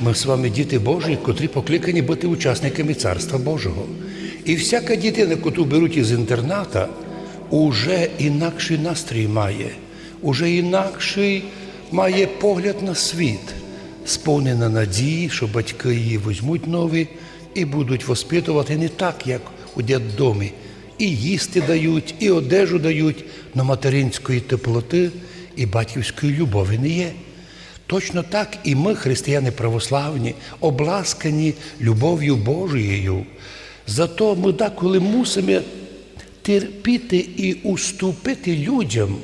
Ми з вами діти Божі, котрі покликані бути учасниками Царства Божого. І всяка дитина, яку беруть із інтерната, уже інакший настрій має, уже інакший має погляд на світ, сповнена надії, що батьки її візьмуть нові і будуть воспитувати не так, як у дяддомі. І їсти дають, і одежу дають, но материнської теплоти і батьківської любові не є. Точно так і ми, християни православні, обласкані любов'ю Божією. Зато ми деколи мусимо терпіти і уступити людям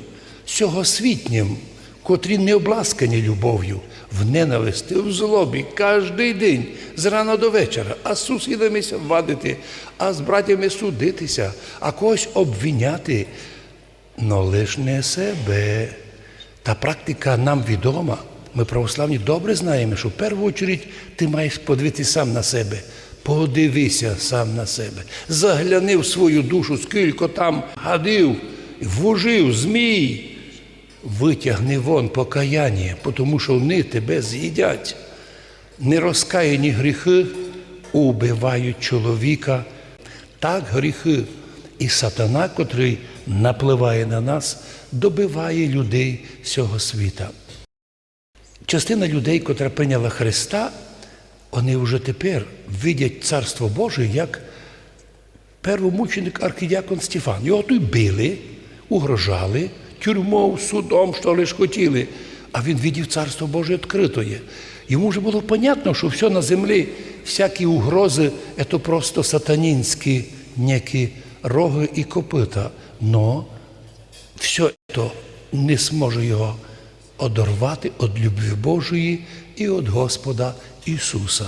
сьогосвітнім, котрі не обласкані любов'ю, в ненависті, в злобі кожний день, з рана до вечора, а з сусідами вадити, а з братями судитися, а когось обвиняти, но лиш не себе. Та практика нам відома. Ми православні добре знаємо, що в першу чергу ти маєш подивитися сам на себе. Подивися сам на себе. Загляни в свою душу, скільки там гадив, вужив, змій. Витягни вон покаяння, тому що вони тебе з'їдять. Нерозкаяні гріхи убивають чоловіка. Так гріхи і сатана, котрий напливає на нас, добиває людей цього світа. Частина людей, котра прийняла Христа, вони вже тепер видять Царство Боже як первомученик архідіакон Стефан. Його тут били, угрожали, тюрмою, судом, що лиш хотіли. А він видів Царство Боже відкритоє. Йому вже було понятно, що все на землі, всякі угрози це просто сатанінські некі роги і копита. Но все це не зможе його одорвати від любві Божої і від Господа Ісуса.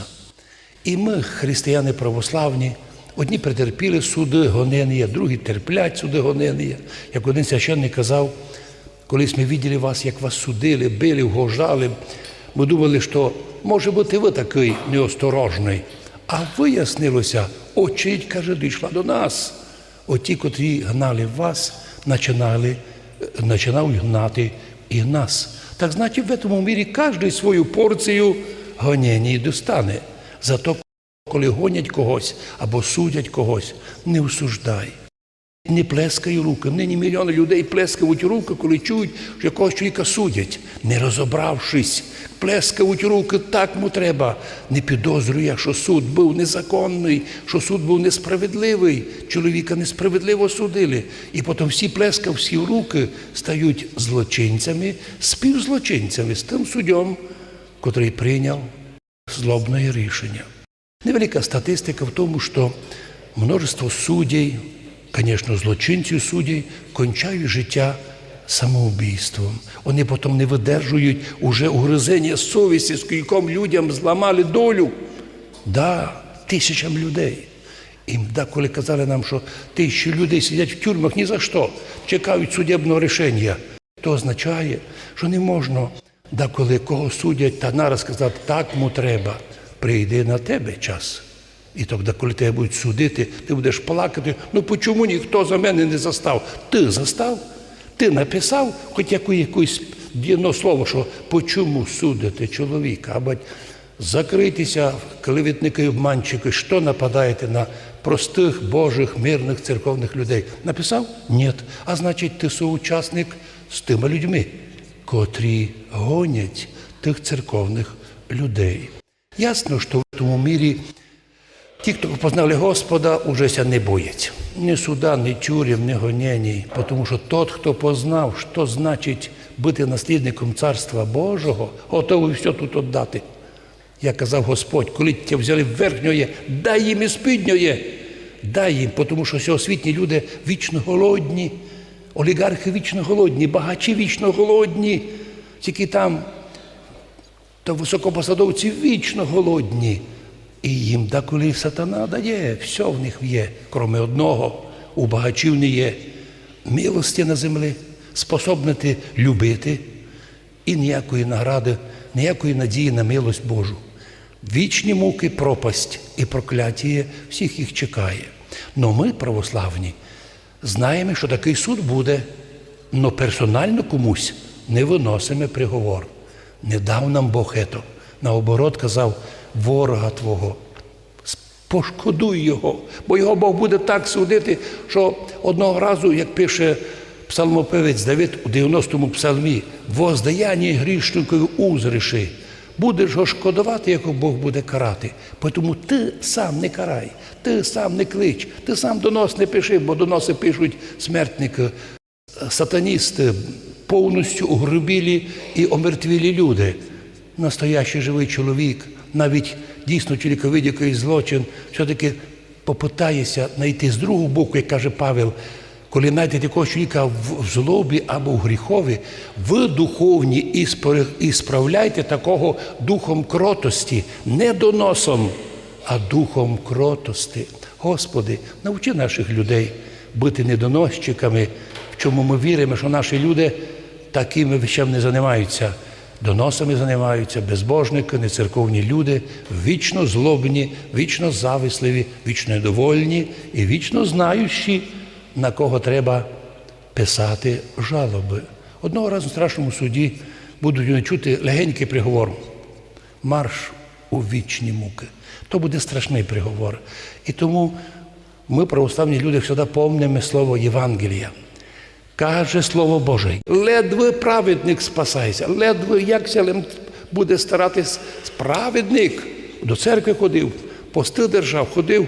І ми, християни православні, одні претерпіли суди гонення, другі терплять суди гонення. Як один священник казав, колись ми бачили вас, як вас судили, били, вгожали. Ми думали, що може бути ви такий неосторожний. А вияснилося, очередь, каже, дійшла до нас. Оті, котрі гнали вас, починали, починали гнати і нас. Так значить, в цьому мірі кожен свою порцію гонення достане. Зато, коли гонять когось або судять когось, не осуждай. Не плескай руки. Нині мільйони людей плескають руки, коли чують, що якогось чоловіка судять, не розібравшись, плескають руки, так йому треба. Не підозрює, що суд був незаконний, що суд був несправедливий, чоловіка несправедливо судили. І потім всі плескав, всі руки стають злочинцями, співзлочинцями з тим суддям, котрий прийняв злобне рішення. Невелика статистика в тому, що множество суддей, звісно, злочинців суддей, кончають життя самоубійством. Вони потім не видержують уже угризення совісті, скільком людям зламали долю. Да, тисячам людей. І коли казали нам, що тисячі людей сидять в тюрмах ні за що, чекають судебного рішення, то означає, що не можна, да коли кого судять, та нараз сказати, так йому треба, прийде на тебе час. І тоді, коли тебе будуть судити, ти будеш плакати. Ну чому ніхто за мене не застав? Ти застав? Ти написав хоч яку, якусь одно слово, що по чому судити чоловіка? Або закрийтеся, клеветники, обманщики, що нападаєте на простих Божих, мирних церковних людей? Написав? Ні. А значить, ти соучасник з тими людьми, котрі гонять тих церковних людей. Ясно, що в тому мірі ті, хто познали Господа, уже ся не бояться. Ні суда, ні тюрів, ні гонєній, тому що тот, хто познав, що значить бути наслідником Царства Божого, готовий все тут віддати. Як казав Господь, коли тебе взяли верхньоє, дай їм і спідньоє. Дай їм, тому що сьогосвітні люди вічно голодні, олігархи вічно голодні, багачі вічно голодні, тільки там та високопосадовці вічно голодні. І їм деколи сатана дає, все в них є, крім одного, у багачів не є милості на землі, способнити любити і ніякої награди, ніякої надії на милость Божу. Вічні муки, пропасть і прокляття всіх їх чекає. Но ми, православні, знаємо, що такий суд буде, но персонально комусь не виносимо приговор. Не дав нам Бог ето. Наоборот, казав ворога Твого. Пошкодуй його, бо його Бог буде так судити, що одного разу, як пише псалмопевець Давид у 90-му псалмі, воздаяння грішникові узріши, будеш його шкодувати, як Бог буде карати. Тому ти сам не карай, ти сам не клич, ти сам донос не пиши, бо доноси пишуть смертники, сатаністи, повністю угрубілі і омертвілі люди. Настоящий живий чоловік, навіть дійсно чоловіковид якийсь злочин, все-таки попитається знайти з другого боку, як каже Павел, коли знайдете якогось чоловіка в злобі або в гріхові, ви духовні і справляйте такого духом кротості, не доносом, а духом кротості. Господи, навчи наших людей бути недоносчиками, в чому ми віримо, що наші люди такими вещами не займаються. Доносами займаються безбожники, нецерковні люди, вічно злобні, вічно зависливі, вічно недовольні і вічно знаючі, на кого треба писати жалоби. Одного разу в страшному суді будуть чути легенький приговор. Марш у вічні муки. То буде страшний приговор. І тому ми, православні люди, завжди помнимо слово Євангелія. Каже Слово Боже, ледве праведник спасається, ледве як селем буде старатись праведник. До церкви ходив, пости держав, ходив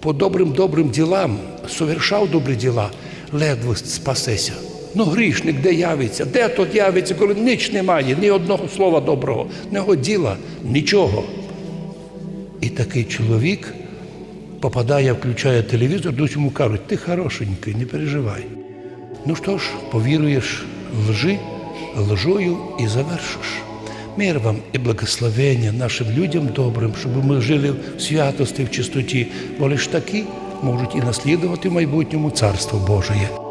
по добрим добрим ділам, совершав добрі діла, ледве спасеся. Ну, грішник, де явиться? Де тут явиться, коли ніч немає, ні одного слова доброго, ні діла, нічого. І такий чоловік попадає, включає телевізор, до йому кажуть, ти хорошенький, не переживай. Ну що ж, повіруєш лжи, лжою і завершиш. Мир вам і благословення нашим людям добрим, щоб ми жили в святості, в чистоті, бо лиш такі можуть і наслідувати в майбутньому Царство Божє.